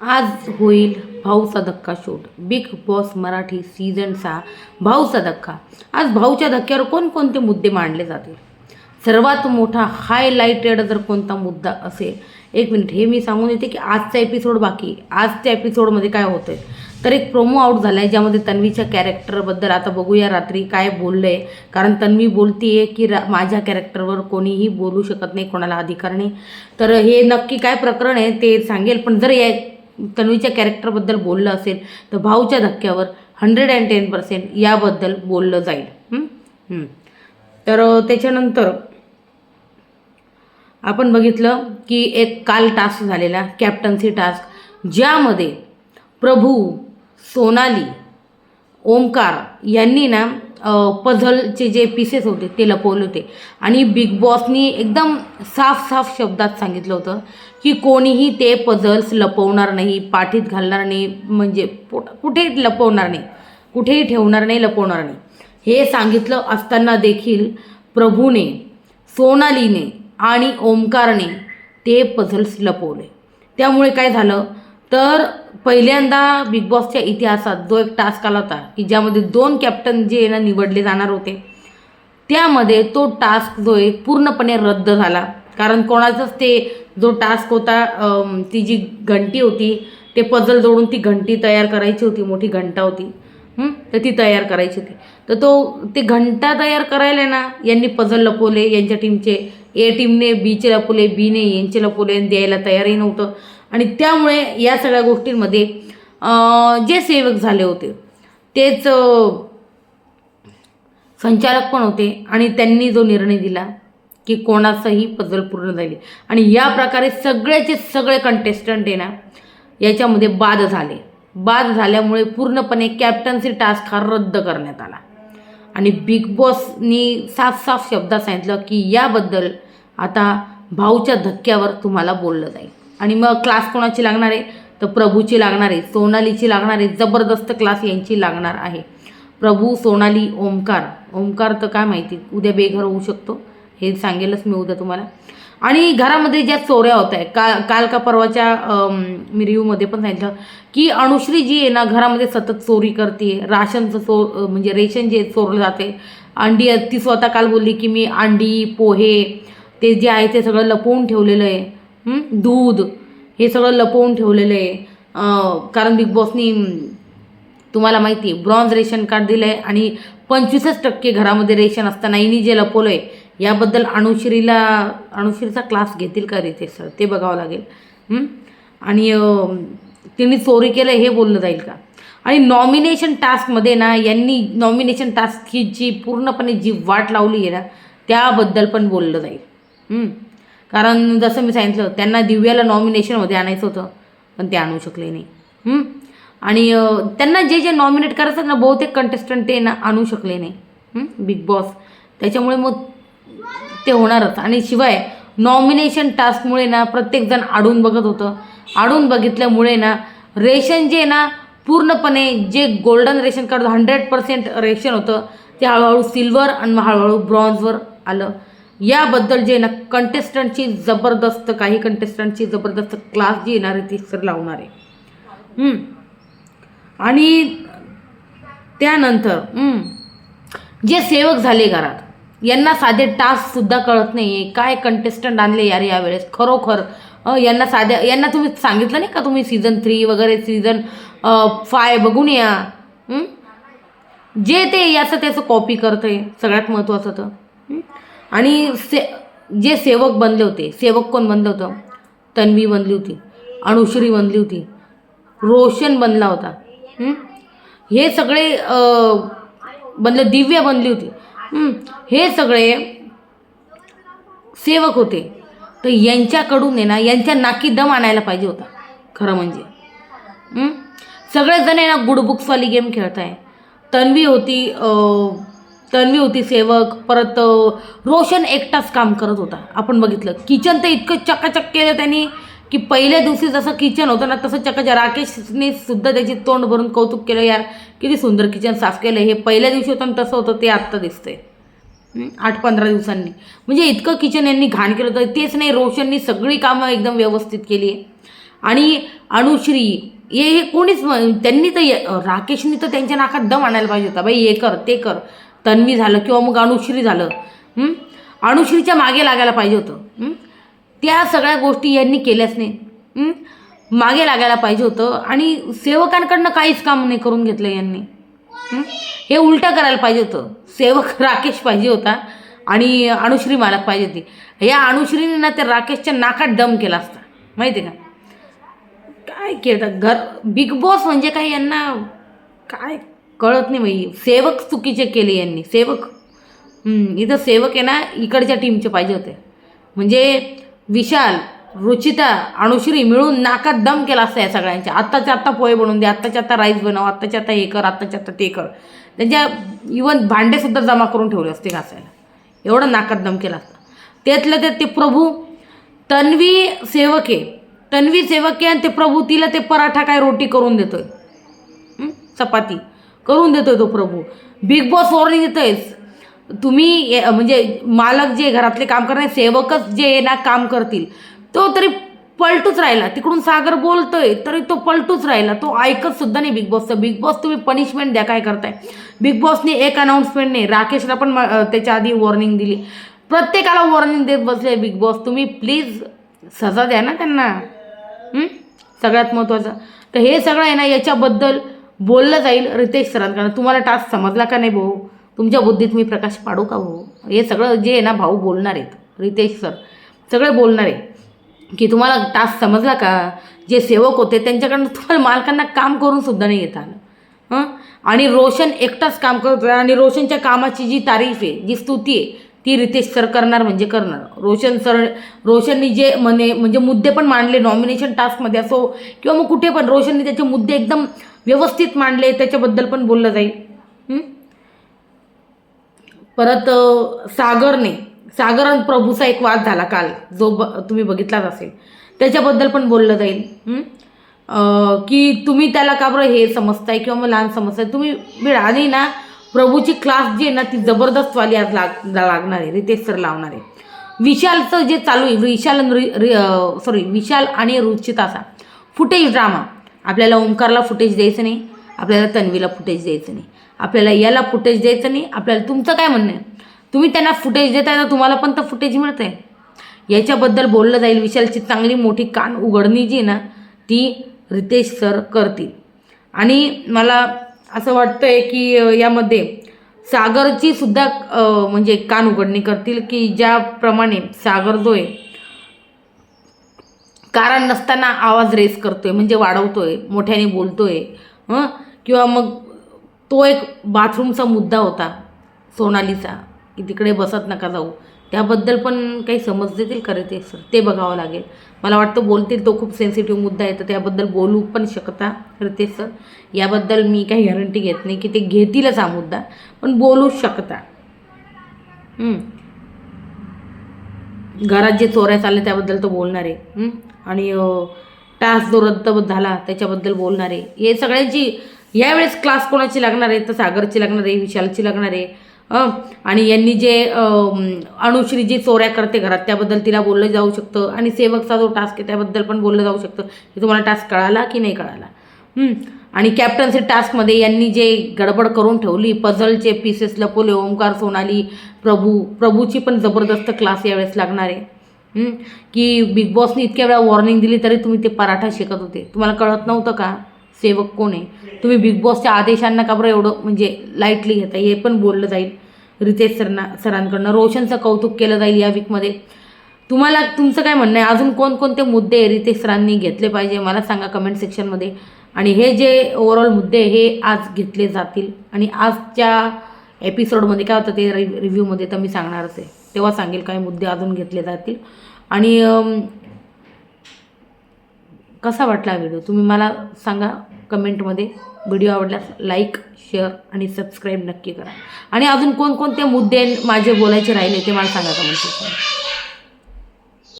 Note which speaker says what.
Speaker 1: आज होईल भाऊचा धक्का shoot. Bigg Boss Marathi season सहा भाऊचा धक्का आज भाऊच्या धक्क्यावर कोणकोणते मुद्दे मांडले जातील? सर्वात मोठा हायलाइटेड जर कोणता मुद्दा असेल एक मिनिट हे मी सांगून येते की आजचा एपिसोड बाकी आजच्या एपिसोडमध्ये काय होतं आहे तर एक प्रोमो आउट झाला आहे ज्यामध्ये तन्वीच्या कॅरेक्टरबद्दल आता बघूया रात्री काय बोललं आहे कारण तन्वी बोलती आहे की रा माझ्या कॅरेक्टरवर कोणीही बोलू शकत नाही कोणाला अधिकार नाही. तर हे नक्की काय प्रकरण आहे ते सांगेल. पण जर या तन्वीच्या कॅरेक्टरबद्दल बोललं असेल तर भाऊच्या धक्क्यावर हंड्रेड अँड टेन पर्सेंट याबद्दल बोललं जाईल. तर त्याच्यानंतर आपण बघितलं की एक काल टास्क झालेला कॅप्टन्सी टास्क ज्यामध्ये प्रभू सोनाली ओमकार यांनी ना पझलचे जे पीसेस होते ते लपवले होते. आणि बिग बॉसनी एकदम साफ साफ शब्दात सांगितलं होतं की कोणीही ते पझल्स लपवणार नाही पाठीत घालणार नाही म्हणजे पोट कुठेही लपवणार नाही कुठेही ठेवणार नाही लपवणार नाही. हे सांगितलं असताना देखील प्रभूने सोनालीने आणि ओमकारने ते पझल्स लपवले. त्यामुळे काय झालं? तर पहिल्यांदा बिग बॉसच्या इतिहासात जो एक टास्क आला होता की ज्यामध्ये दोन कॅप्टन जे आहे ना निवडले जाणार होते त्यामध्ये तो टास्क जो आहे पूर्णपणे रद्द झाला. कारण कोणाचाच ते जो टास्क होता ती जी घंटी होती ते पजल जोडून ती घंटी तयार करायची होती मोठी घंटा होती. तर ती तयार करायची होती. तर तो ते घंटा तयार करायला ना यांनी पझल लपवले यांच्या टीमचे ए टीमने बीचे लपवले बीने यांचे e लपवले द्यायला तयारही नव्हतं. आणि त्यामुळे या सगळ्या गोष्टींमध्ये जे सेवक झाले होते तेच संचालक पण होते आणि त्यांनी जो निर्णय दिला की कोणाचंही पजल पूर्ण झाली. आणि या प्रकारे सगळ्याचे सगळे कंटेस्टंट आहे ना याच्यामध्ये बाद झाले. बाद झाल्यामुळे पूर्णपणे कॅप्टन्सी टास्क हा रद्द करण्यात आला. आणि बिग बॉसनी साफ साफ शब्दात सांगितलं की याबद्दल आता भाऊच्या धक्क्यावर तुम्हाला बोललं जाईल. आणि मग क्लास कोणाची लागणार आहे? तर प्रभूची लागणार आहे. सोनालीची लागणार आहे. जबरदस्त क्लास यांची लागणार आहे. प्रभू सोनाली ओमकार. ओमकार तर काय माहिती? उद्या बेघर होऊ शकतो. हे सांगेलच मी उद्या तुम्हाला. आणि घरामध्ये ज्या चोऱ्या होत आहे का काल का परवाच्या मी रिव्ह्यूमध्ये पण सांगितलं की अनुश्री जी आहे ना घरामध्ये सतत चोरी करते. राशनचं चोर म्हणजे रेशन जे चोरलं जाते. अंडी ती स्वतः काल बोलली की मी अंडी पोहे ते जे आहे ते सगळं लपवून ठेवलेलं आहे. दूध. हे सगळं लपवून ठेवलेलं आहे. कारण बिग बॉसनी तुम्हाला माहिती आहे ब्रॉन्झ रेशन कार्ड दिलं आहे आणि पंचवीसच टक्के घरामध्ये रेशन असताना हिनी जे लपवलं आहे याबद्दल अणुश्रीला अणुश्रीचा क्लास घेतील का रे ते सर ते बघावं लागेल. आणि तिने चोरी केलं हे बोललं जाईल का? आणि नॉमिनेशन टास्कमध्ये ना यांनी नॉमिनेशन टास्कची जी पूर्णपणे जी वाट लावली आहे ना त्याबद्दल पण बोललं जाईल. कारण जसं मी सांगितलं त्यांना दिव्याला नॉमिनेशनमध्ये आणायचं होतं पण ते आणू शकले नाही. आणि त्यांना जे जे नॉमिनेट करायचं ना बहुतेक कंटेस्टंट ते ना आणू शकले नाही. बिग बॉस त्याच्यामुळे मग ते होणारच. आणि शिवाय नॉमिनेशन टास्कमुळे ना प्रत्येकजण आडून बघत होतं. आडून बघितल्यामुळे ना रेशन जे ना पूर्णपणे जे golden ration card hundred percent ration होतं ते हळूहळू सिल्वर आणि मग हळूहळू ब्रॉन्झवर आलं. याबद्दल जे ना कंटेस्टंटची जबरदस्त काही कंटेस्टंटची जबरदस्त क्लास जी येणार आहे ती सर लावणार आहे. आणि त्यानंतर जे सेवक झाले घरात यांना साधे टास्कसुद्धा कळत नाही आहे काय कंटेस्टंट आणले यार यावेळेस? खरोखर यांना साध्या यांना तुम्ही सांगितलं नाही का तुम्ही सीझन थ्री वगैरे सीझन फाय बघून या? जे ते याचं त्याचं कॉपी करतं आहे सगळ्यात महत्त्वाचं तर. आणि से जे सेवक बनले होते सेवक कोण बनलं होतं? तन्वी बनली होती अणुश्री बनली होती रोशन बनला होता. हे? सगळे बनलं दिव्य दिव्या बनली होती. हे? सगळे सेवक होते. तर यांच्याकडून आहे ना यांच्या नाकी दम आणायला पाहिजे होता खरं म्हणजे. सगळेजण आहे ना गुड बुक्सवाली गेम खेळत आहे तन्वी होती तन्वी होती सेवक परत रोशन एकटाच काम करत होता. आपण बघितलं. किचन तर इतकं चकाचक केलं त्यांनी की पहिल्या दिवशी जसं किचन होतं ना तसं चकाचक. राकेशने सुद्धा त्याची तोंड भरून कौतुक केलं यार किती सुंदर किचन साफ केलं. हे पहिल्या दिवशी होतं आणि तसं होतं ते आत्ता दिसतंय. आठ पंधरा दिवसांनी. म्हणजे इतकं किचन यांनी घाण केलं होतं. तेच नाही रोशननी सगळी कामं एकदम व्यवस्थित केली. आहे आणि अणुश्री हे हे कोणीच त्यांनी तर राकेशनी तर त्यांच्या नाकात दम आणायला पाहिजे होता. बाई हे कर ते कर. तन्वी झालं किंवा मग अणुश्री झालं अणुश्रीच्या मागे लागायला पाहिजे होतं त्या सगळ्या गोष्टी यांनी केल्याच नाही मागे लागायला पाहिजे होतं आणि सेवकांकडनं काहीच काम नाही करून घेतलं यांनी हे? उलटं करायला पाहिजे होतं. सेवक राकेश पाहिजे होता आणि अणुश्री मालक पाहिजे होती. या अणुश्रीने ना त्या राकेशच्या नाकात दम केला असता माहिती आहे का? काय केलं? घर बिग बॉस म्हणजे काय यांना? काय कळत नाही बाई. सेवक चुकीचे केले यांनी. सेवक इथं सेवक आहे ना इकडच्या टीमचे पाहिजे होते. म्हणजे विशाल रुचिता अणुश्री मिळून नाकात दम केला असता या सगळ्यांच्या आत्ताच्या आत्ता पोहे बनवून दे आत्ताच्या आत्ता राईस बनव आत्ताच्या आत्ता हे कर आत्ताच्या आत्ता ते कर. त्यांच्या इवन भांडेसुद्धा जमा करून ठेवले असते घासायला. एवढं नाकात दम केला असता. त्यातलं त्यात ते प्रभू तन्वी सेवक आहे. तन्वी सेवक आहे आणि ते प्रभू तिला ते पराठा काय रोटी करून देतोय? चपाती. करून देतोय तो प्रभू. बिग बॉस वॉर्निंग देतोय तुम्ही म्हणजे मालक जे घरातले काम करणारे सेवकच जे आहे ना काम करतील. तो तरी पलटूच राहिला. तिकडून सागर बोलतोय तरी तो पलटूच राहिला. तो ऐकत सुद्धा नाही बिग बॉसचं बिग बॉस तुम्ही पनिशमेंट द्या काय करताय? बिग बॉसने एक अनाऊन्समेंट नाही राकेशला पण म- त्याच्या आधी वॉर्निंग दिली. प्रत्येकाला वॉर्निंग देत बसले बिग बॉस तुम्ही प्लीज सजा द्या ना त्यांना. सगळ्यात महत्त्वाचं तर हे सगळं आहे ना याच्याबद्दल बोललं जाईल रितेश सरांकडनं तुम्हाला टास्क समजला का नाही भाऊ? तुमच्या बुद्धीत मी प्रकाश पाडू का भाऊ? हे सगळं जे आहे ना भाऊ बोलणार आहेत रितेश सर. सगळे बोलणार आहे की तुम्हाला टास्क समजला का? जे सेवक होते त्यांच्याकडनं तुम्हाला मालकांना काम करून सुद्धा नाही येत आलं. हां? आणि रोशन एकटाच काम करत आणि रोशनच्या कामाची जी तारीफ आहे जी स्तुती आहे ती रितेश सर करणार म्हणजे करणार. रोशन सर रोशननी जे म्हणे म्हणजे मुद्दे पण मांडले नॉमिनेशन टास्कमध्ये असो किंवा मग कुठे पण रोशननी त्याचे मुद्दे एकदम व्यवस्थित मांडले त्याच्याबद्दल पण बोललं जाईल. परत सागरने सागर आणि प्रभूचा एक वाद झाला काल जो ब तुम्ही बघितलाच असेल. त्याच्याबद्दल पण बोललं जाईल. की तुम्ही त्याला का बरं हे समजताय किंवा मग लहान समजताय? तुम्ही वेळ आणि ना प्रभूची क्लास जी आहे ना ती जबरदस्तवाली आज लाग लागणार आहे. रितेश सर लावणार आहे. विशालचं जे चालू आहे विशाल सॉरी विशाल आणि रुचिताचा फुटेज ड्रामा आपल्याला ओंकारला फुटेज द्यायचं नाही आपल्याला तन्वीला फुटेज द्यायचं नाही. आपल्याला याला फुटेज द्यायचं नाही आपल्याला तुमचं काय म्हणणं आहे? तुम्ही त्यांना फुटेज देताय तर तुम्हाला पण तर फुटेज मिळत आहे. याच्याबद्दल बोललं जाईल. विशालची चांगली मोठी कान उघडणी जी आहे ना ती रितेश सर करतील. आणि मला असं वाटतं आहे की यामध्ये सागरची सुद्धा म्हणजे कान उघडणी करतील की ज्याप्रमाणे सागर जो आहे कारण नसताना आवाज रेस करतोय म्हणजे वाढवतोय मोठ्याने बोलतोय हं? किंवा मग तो एक बाथरूमचा मुद्दा होता सोनालीचा की तिकडे बसत नका जाऊ. त्याबद्दल पण काही समज देतील का ते सर. ते बघावं लागेल. मला वाटतं बोलतील तो खूप सेन्सिटिव्ह मुद्दा आहे तर त्याबद्दल बोलू पण शकता ते सर. याबद्दल मी काही गॅरंटी घेत नाही की ते घेतीलच हा मुद्दा पण बोलू शकता. घरात जे चोऱ्या चालल्या त्याबद्दल तो बोलणार. आहे आणि टास्क जो रद्द झाला त्याच्याबद्दल बोलणार. आहे हे सगळ्यांची यावेळेस क्लास कोणाची लागणार आहे तर सागरची लागणार आहे विशालची लागणार आहे. आणि यांनी जे अणुश्री जी चोऱ्या करते घरात त्याबद्दल तिला बोललं जाऊ शकतं. आणि सेवकचा जो टास्क आहे त्याबद्दल पण बोललं जाऊ शकतं. की तुम्हाला टास्क कळाला की नाही कळाला? आणि कॅप्टन्सी टास्कमध्ये यांनी जे गडबड करून ठेवली पझलचे पीसेस लपवले ओंकार सोनाली प्रभू प्रभूची पण जबरदस्त क्लास यावेळेस लागणार आहे. की बिग बॉसने इतक्या वेळा वॉर्निंग दिली तरी तुम्ही ते पराठा शिकत होते. तुम्हाला कळत नव्हतं का? सेवक कोण आहे? तुम्ही बिग बॉसच्या आदेशांना का बरं एवढं म्हणजे लाईटली घेता हे पण बोललं जाईल. रितेश सरना सरांकडनं. रोशनचं कौतुक केलं जाईल या वीकमध्ये तुम्हाला तुमचं काय म्हणणं आहे? अजून कोणकोणते मुद्दे रितेश सरांनी घेतले पाहिजे? मला सांगा कमेंट सेक्शनमध्ये आणि हे जे ओव्हरऑल मुद्दे हे आज घेतले जातील. आणि आजच्या एपिसोडमध्ये काय होतं ते रि रिव्ह्यूमध्ये तर मी सांगणारच आहे. तेव्हा सांगेल काय मुद्दे अजून घेतले जातील. आणि कसा वाटला व्हिडिओ? तुम्ही मला सांगा कमेंटमध्ये. व्हिडिओ आवडल्यास लाईक शेअर आणि सबस्क्राईब नक्की करा. आणि अजून कोणकोणते मुद्दे माझे बोलायचे राहिले ते मला सांगा कमेंट सेक्शनमध्ये.